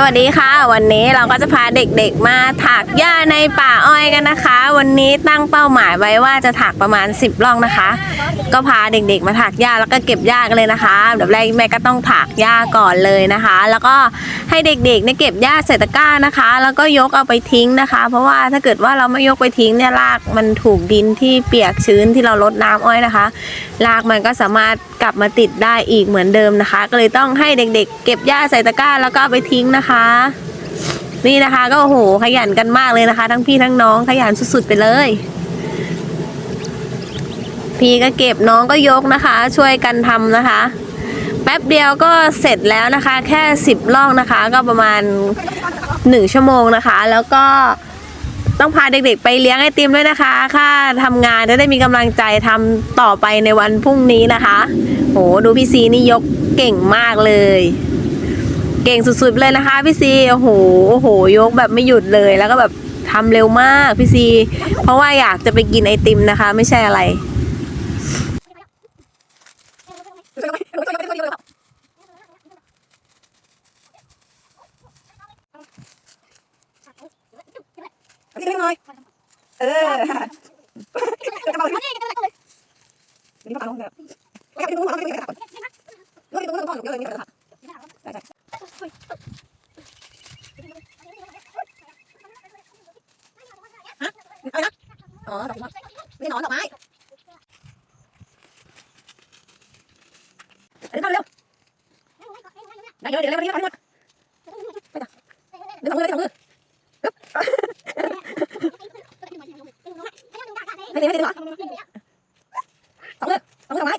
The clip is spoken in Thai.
สวัสดีค่ะ วันนี้เราก็จะพาเด็กๆ มาถักหญ้าในป่าอ้อยกันนะคะ วันนี้ตั้งเป้าหมายไว้ว่าจะถักประมาณ 10ร่องนะคะก็พาเด็กๆ มาถักหญ้าแล้วก็เก็บหญ้ากันเลยนะคะเดี๋ยวแรกแม่ก็ต้องถักหญ้าก่อนเลยนะคะ แล้วก็ให้เด็กๆเนี่ยเก็บหญ้าใส่ตะกร้านะคะ แล้วก็ยกเอาไปทิ้งนะคะ เพราะว่าถ้าเกิดว่าเราไม่ยกไปทิ้งเนี่ยรากมันถูกดินที่เปียกชื้นที่เราลดน้ำอ้อยนะคะรากมันก็สามารถกลับมาติดได้อีกเหมือนเดิมนะคะ ก็เลยต้องให้เด็กๆ เก็บหญ้าใส่ตะกร้าแล้วก็เอาไปทิ้งนะคะ นี่นะคะก็โอ้โหขยันกันมากเลยนะคะ ทั้งพี่ทั้งน้องขยันสุดๆไปเลย พี่ก็เก็บน้องก็ยกนะคะ ช่วยกันทำนะคะ แป๊บเดียวก็เสร็จแล้วนะคะ แค่สิบล่องนะคะ ก็ประมาณหนึ่งชั่วโมงนะคะ แล้วก็ต้องพาเด็กๆไปเลี้ยงไอติมด้วยนะคะ ค่าทำงานจะได้มีกำลังใจทำต่อไปในวันพรุ่งนี้นะคะ โห ดูพี่ซีนี่ยกเก่งมากเลย เก่งสุดๆเลยนะคะพี่ซี โอ้โห โอ้โห ยกแบบไม่หยุดเลย แล้วก็แบบทำเร็วมากพี่ซี เพราะว่าอยากจะไปกินไอติมนะคะ ไม่ใช่อะไร เอาที่นี่หน่อยเออจะมาเลยนี่ก็ตามลงแบบไม่เอา Đứng không, đi không? Này, đưa đi, leo đi, leo đi, leo Đứng không, đi không, Gấp. Mày tìm, mày tìm nó. Tổng lên, có lên máy.